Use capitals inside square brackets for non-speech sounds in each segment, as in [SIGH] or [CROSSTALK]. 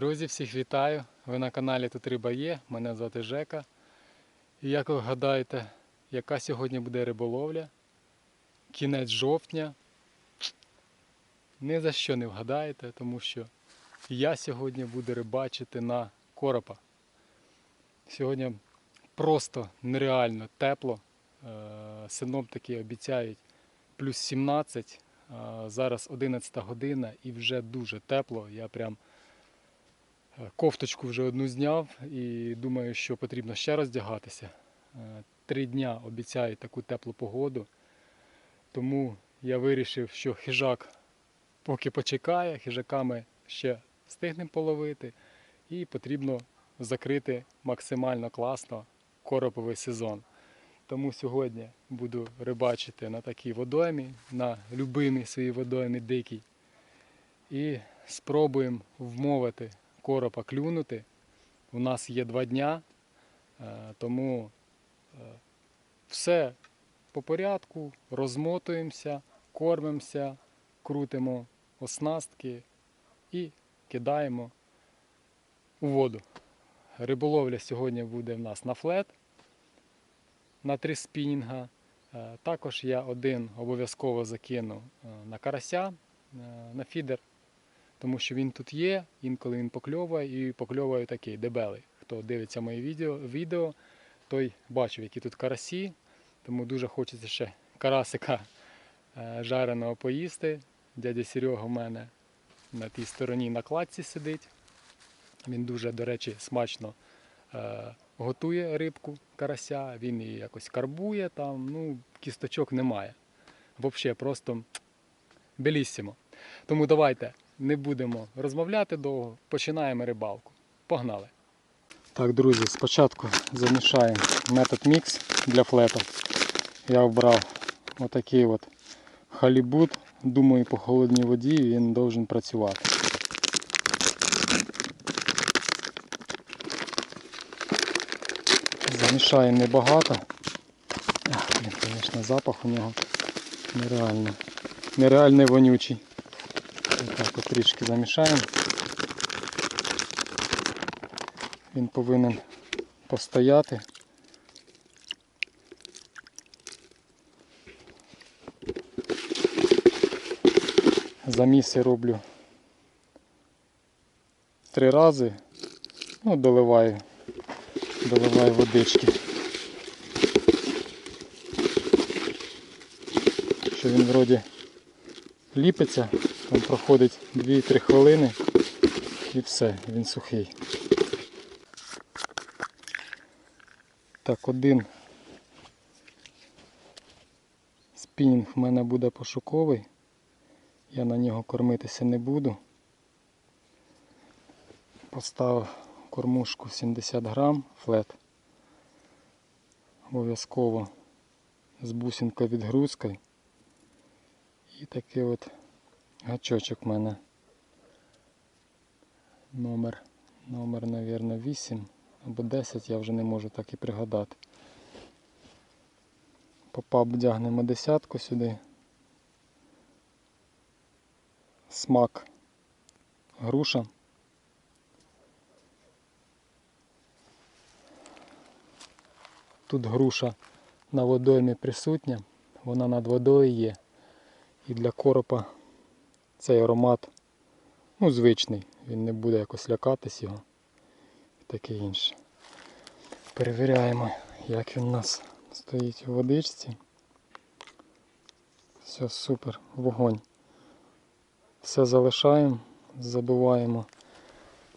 Друзі, всіх вітаю! Ви на каналі Тут Риба є. Мене звати Жека. І як ви гадаєте, яка сьогодні буде риболовля? Кінець жовтня. Ні за що не вгадаєте, тому що я сьогодні буду рибачити на коропа. Сьогодні просто нереально тепло. Е, Синоптики обіцяють плюс 17. Е, Зараз 11 година і вже дуже тепло. Я прям Кофточку вже одну зняв і думаю, що потрібно ще роздягатися. Е, Три дня обіцяють таку теплу погоду. Тому я вирішив, що хижак поки почекає, хижаками ще встигнемо половити, і потрібно закрити максимально класно короповий сезон. Тому сьогодні буду рибачити на такій водоймі, на любимій своїй водоймі дикій. І спробуємо вмовити коропа клюнути. У нас є два дня, е, тому е, все по порядку, розмотуємося, кормимося, крутимо оснастки і кидаємо у воду. Риболовля сьогодні буде в нас на флет, на три спінінга. Е, Також я один обов'язково закину на карася, на фідер тому що він тут є, інколи він покльовує і покльовує такий дебелий. Хто дивиться мої відео, відео, той бачив, які тут карасі, тому дуже хочеться ще карасика е, жареного поїсти. Дядя Серега в мене на тій стороні на кладці сидить. Він дуже, до речі, смачно е, готує рибку карася, він її якось карбує там, ну, кісточок немає. Взагалі просто беліссимо. Тому давайте не будемо розмовляти довго, починаємо рибалку. Погнали! Так, друзі, спочатку замішаємо метод мікс для флета. Я обрав отакий от халібут. Думаю, по холодній воді він повинен працювати. Замішаємо небагато. Блін, звісно, запах у нього нереально. Нереально вонючий. Так, от трішки замішаємо. Він повинен постояти. Заміси роблю три рази. Ну, доливаю, доливаю водички. Що він вроді ліпиться, там проходить 2-3 хвилини і все, він сухий. Так, один спінінг в мене буде пошуковий. Я на нього кормитися не буду. Поставив кормушку 70 грам флет. Обов'язково з бусинкою відгрузкою. І такий от гачочок в мене. Номер, номер, навірно, 8 або 10, я вже не можу так і пригадати. Попап вдягнемо десятку сюди. Смак груша. Тут груша на водоймі присутня, вона над водою є. І для коропа цей аромат ну, звичний, він не буде якось лякатись його і таке інше. Перевіряємо, як він у нас стоїть у водичці. Все супер, вогонь. Все залишаємо, забиваємо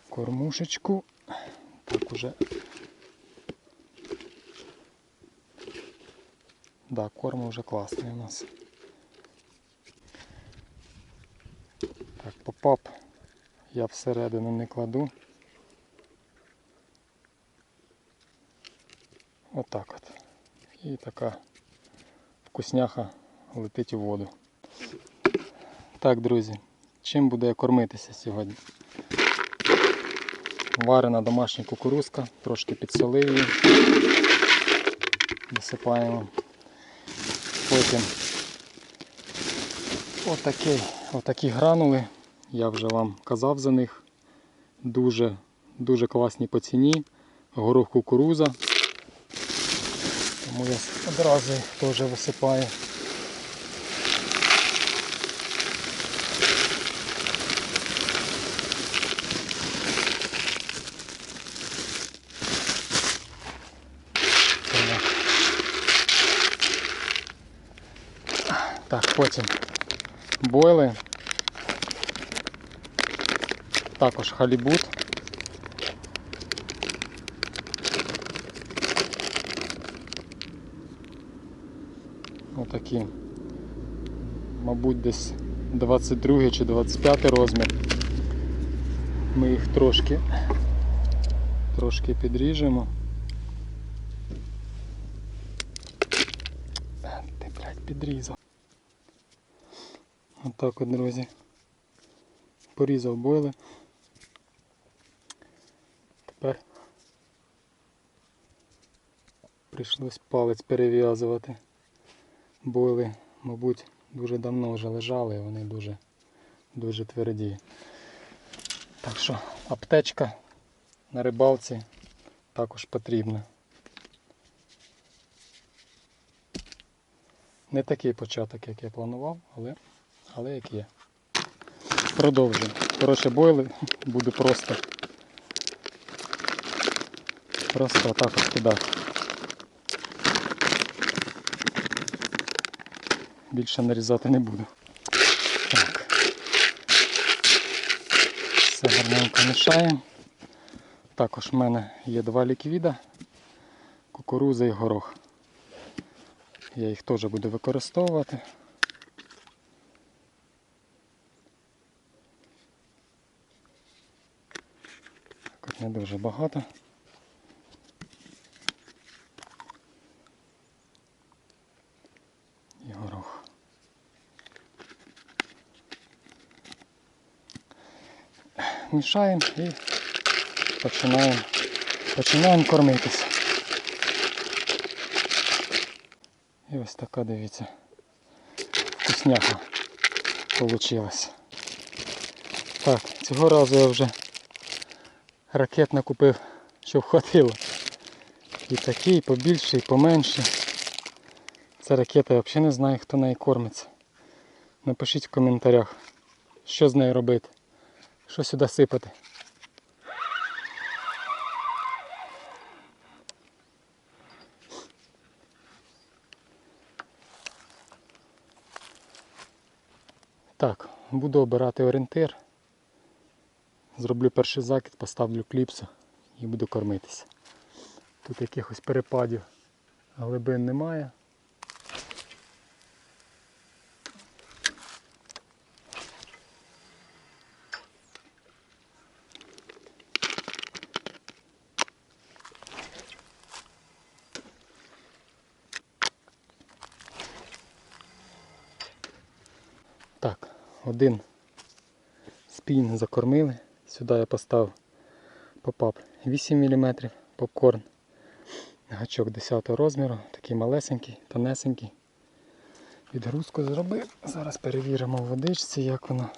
кормушечку. Так уже. Да, корм вже класний у нас. Попап я всередину не кладу. Отак от. І така вкусняха летить у воду. Так, друзі, чим буде кормитися сьогодні? Варена домашня кукурузка, трошки підсолив. Висипаємо. Потім отакий, отакі гранули. Я вже вам казав за них. дуже, дуже класні по ціні. Горох кукуруза. Тому я одразу теж висипаю. Так, потім бойли. Також халібут. Отакі. Мабуть, десь 22 чи 25 розмір. Ми їх трошки, трошки підріжемо. Ти, блядь, підрізав. Отак от, друзі. Порізав бойли. Прийшлось палець перев'язувати. Бойли, мабуть, дуже давно вже лежали, вони дуже, дуже тверді. Так що аптечка на рибалці також потрібна. Не такий початок, як я планував, але, але як є. Продовжуємо. Коротше, бойли буду просто просто отак от кидати. Більше нарізати не буду. Так. Все гарненько мішаємо. Також в мене є два ліквіда, кукуруза і горох. Я їх теж буду використовувати. Не дуже багато. І горох. Мішаємо і починаємо, починаємо кормитися. І ось така, дивіться, вкусняха получилась. Так, цього разу я вже ракет накупив, щоб хватило. І такий, і побільше, і поменше. Ця ракета я взагалі не знаю, хто нею кормиться. Напишіть в коментарях, що з нею робити, що сюди сипати. Так, буду обирати орієнтир. Зроблю перший закид, поставлю кліпсу і буду кормитися. Тут якихось перепадів глибин немає. Так, один спінг закормили. Сюди я поставив попап 8 мм попкорн. Гачок 10 розміру, такий малесенький, тонесенький. Відгрузку зробив. Зараз перевіримо в водичці, як воно.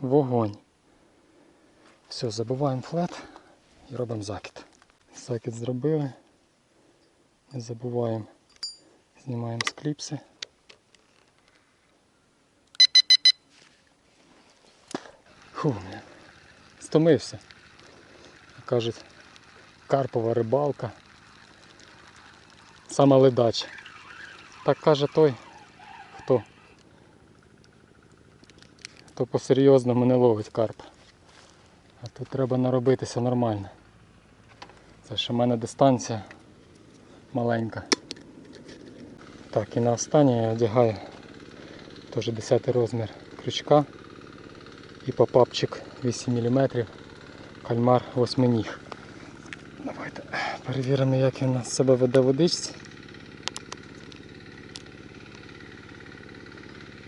Вогонь. Все, забуваємо флет і робимо закид. Закид зробили. Не забуваємо. Знімаємо з Фу, стомився. Кажуть, карпова рибалка. Сама ледача. Так каже той, хто. Хто по-серйозному не ловить карпа. А тут треба наробитися нормально. Це ще в мене дистанція маленька. Так, і на останнє я одягаю теж 10 розмір крючка і попапчик 8 мм, кальмар восьминіг. Давайте перевіримо, як він себе веде водичці.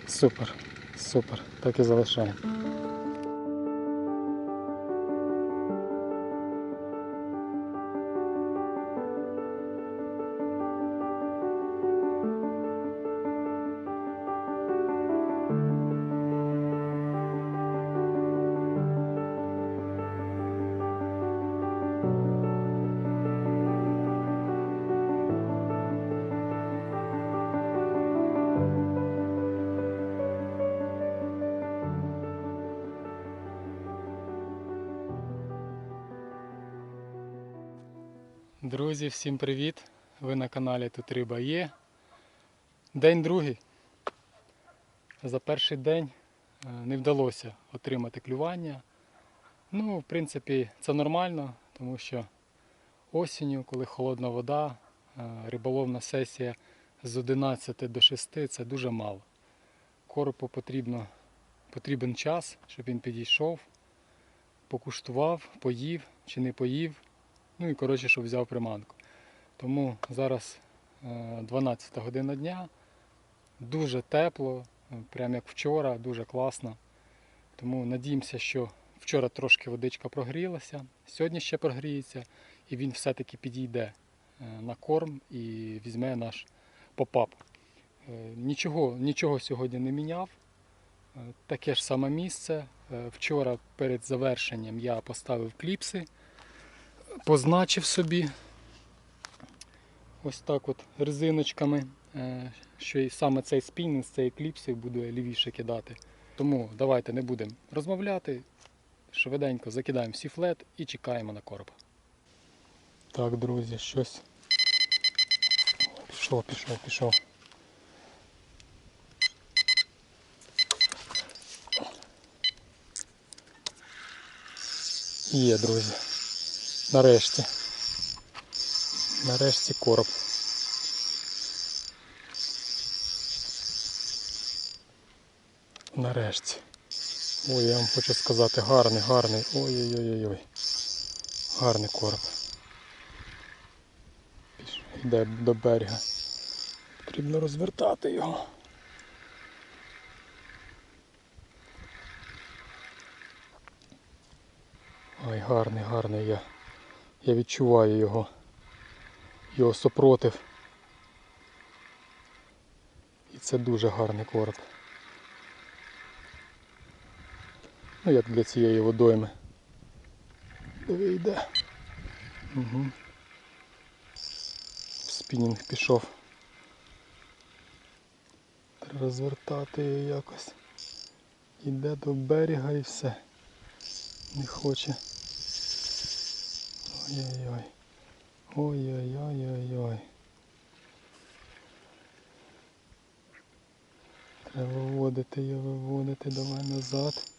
Супер, супер, так і залишаємо. Друзі, всім привіт! Ви на каналі Тут Риба є. День другий. За перший день е, не вдалося отримати клювання. Ну, в принципі, це нормально, тому що осінню, коли холодна вода, е, риболовна сесія з 11 до 6 це дуже мало. Коропу потрібно, потрібен час, щоб він підійшов, покуштував, поїв чи не поїв. Ну і коротше, щоб взяв приманку. Тому зараз е, 12 година дня, дуже тепло, е, прям як вчора, дуже класно. Тому надіємося, що вчора трошки водичка прогрілася, сьогодні ще прогріється, і він все-таки підійде е, на корм і візьме наш попап. Е, Нічого, нічого сьогодні не міняв. Е, Таке ж саме місце. Е, Вчора перед завершенням я поставив кліпси позначив собі ось так от резиночками, е, що і саме цей спінінг з цієї кліпси буде лівіше кидати. Тому давайте не будемо розмовляти. Швиденько закидаємо всі флет і чекаємо на короб. Так, друзі, щось. Пішов, пішов, пішов. Є, друзі. Нарешті. Нарешті короб. Нарешті. Ой, я вам хочу сказати, гарний, гарний. Ой-ой-ой-ой. Гарний короб. Йде до берега. Потрібно розвертати його. Ой, гарний, гарний я. Я відчуваю його. Його супротив. І це дуже гарний короб. Ну як для цієї водойми. Диви йде. Угу. Спінінг пішов. Треба розвертати її якось. Іде до берега і все. Не хоче. Ой-ой-ой. Ой-ой-ой-ой-ой. Треба виводити її, виводити, давай назад.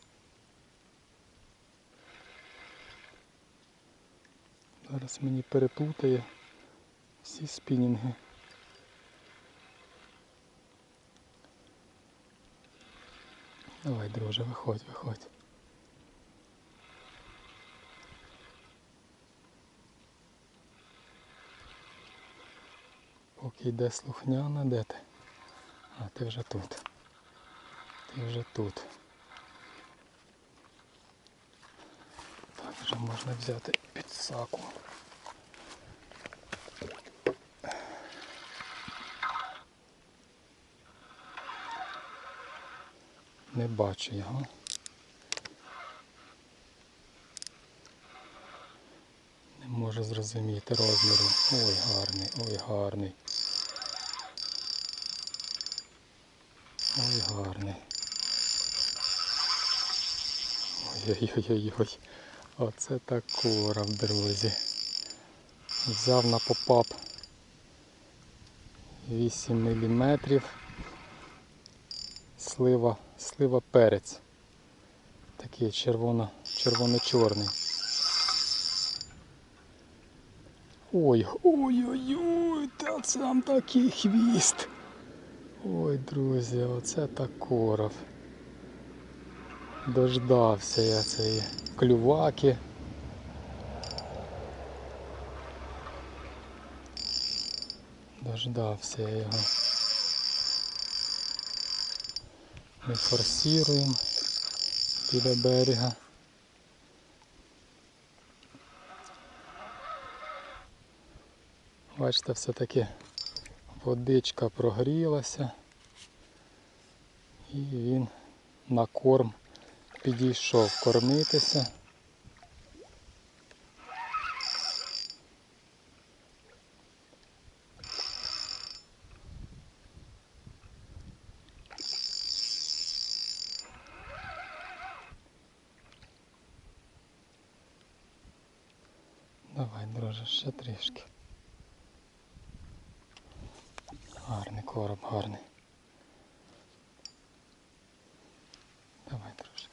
Зараз мені переплутає всі спінінги. Давай, друже, виходь, виходь. Йде слухняна, де ти? А ти вже тут. Ти вже тут. Так, вже можна взяти підсаку. Не бачу його. Не можу зрозуміти розміру. Ой, гарний, ой, гарний. Ой, гарний. Ой-ой-ой-ой. Оце так короб, друзі. Взяв на попап 8 мм. Слива, слива перець. Такий червоно, червоно-чорний. Ой, ой-ой-ой, та там такий хвіст. Ой, друзі, оце так коров. Дождався я цієї клюваки. Дождався я його. Ми форсируємо біля берега. Бачите, все-таки водичка прогрілася і він на корм підійшов кормитися. Давай, друже, ще трішки. Гарний короб, гарний. Давай трошки.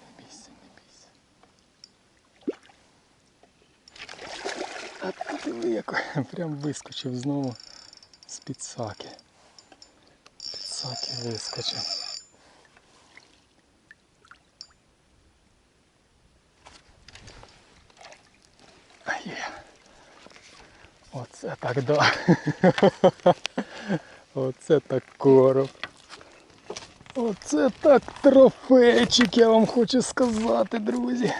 Не бійся, не бійся. А ти диви, як [LAUGHS] прям вискочив знову з під саки. З-під саки вискочив. Є. Оце так да. [LAUGHS] Оце так короб. Оце так трофейчик, я вам хочу сказати, друзі.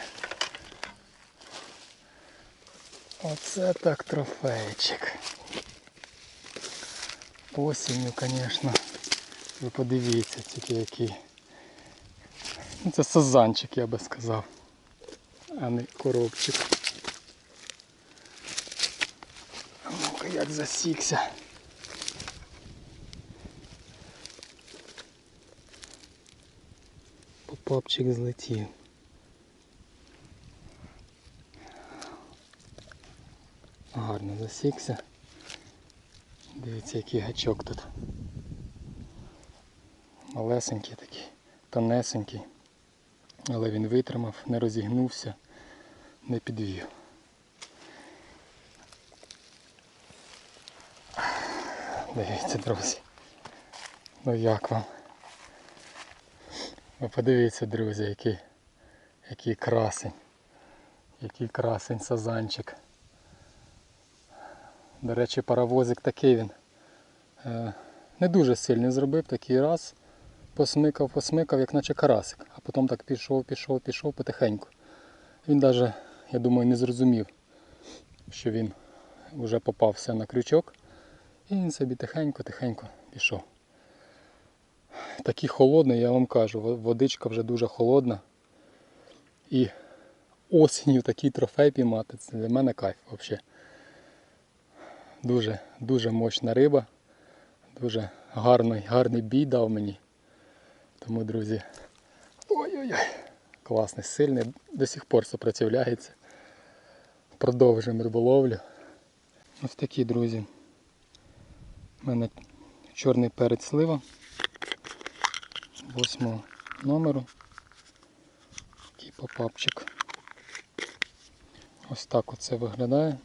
Оце так трофейчик. Осінню, звісно. Ви подивіться тільки який. Ну, це сазанчик, я би сказав. А не коробчик. А Як засікся. Попапчик злетів. Гарно засікся. Дивіться, який гачок тут. Малесенький такий, тонесенький. Але він витримав, не розігнувся, не підвів. Дивіться, друзі. Ну як вам? Ви подивіться, друзі, який, який красень. Який красень сазанчик. До речі, паровозик такий він. Е, не дуже сильний зробив, такий раз. Посмикав, посмикав, як наче карасик. А потім так пішов, пішов, пішов потихеньку. Він навіть, я думаю, не зрозумів, що він вже попався на крючок. І він собі тихенько-тихенько пішов. Такий холодний, я вам кажу, водичка вже дуже холодна. І осінню такий трофей піймати, це для мене кайф взагалі. Дуже, дуже мощна риба. Дуже гарний, гарний бій дав мені. Тому, друзі, ой-ой-ой, класний, сильний, до сих пор сопротивляється. Продовжуємо риболовлю. Ось такі, друзі. У мене чорний перець слива. Восьмого номеру. Такий попапчик. Ось так оце виглядає.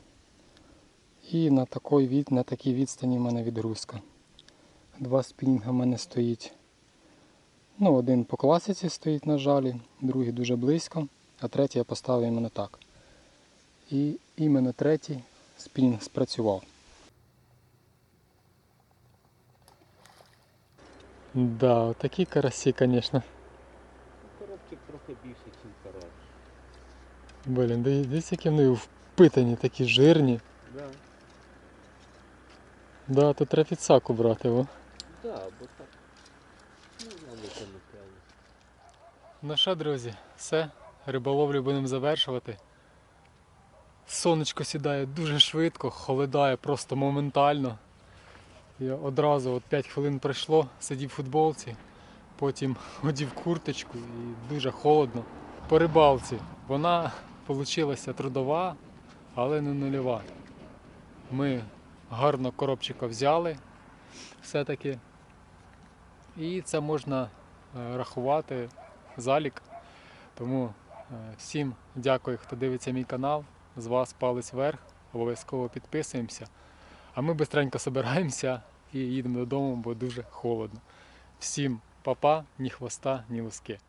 І на такій, від, на такій відстані в мене відгрузка. Два спінінга в мене стоїть. Ну, один по класиці стоїть на жалі, другий дуже близько, а третій я поставив іменно так. І іменно третій спінінг спрацював. Да, такі карасі, звісно. Коробчик трохи більше, ніж карась. Блін, диві- дивіться, які вони впитані, такі жирні. Да. Да, тут треба підсаку брати, о. Да, бо так. Ну, там не певно. Ну що, друзі, все, риболовлю будемо завершувати. Сонечко сідає дуже швидко, холодає просто моментально. Я одразу от 5 хвилин пройшло, сидів в футболці, потім [LAUGHS] одів курточку і дуже холодно. По рибалці вона вийшла трудова, але не нульова. Ми гарно коробчика взяли все-таки. І це можна е, рахувати залік. Тому е, всім дякую, хто дивиться мій канал. З вас палець вверх, обов'язково підписуємося. А ми швидко збираємося і їдемо додому, бо дуже холодно. Всім папа, -па, ні хвоста, ні луски.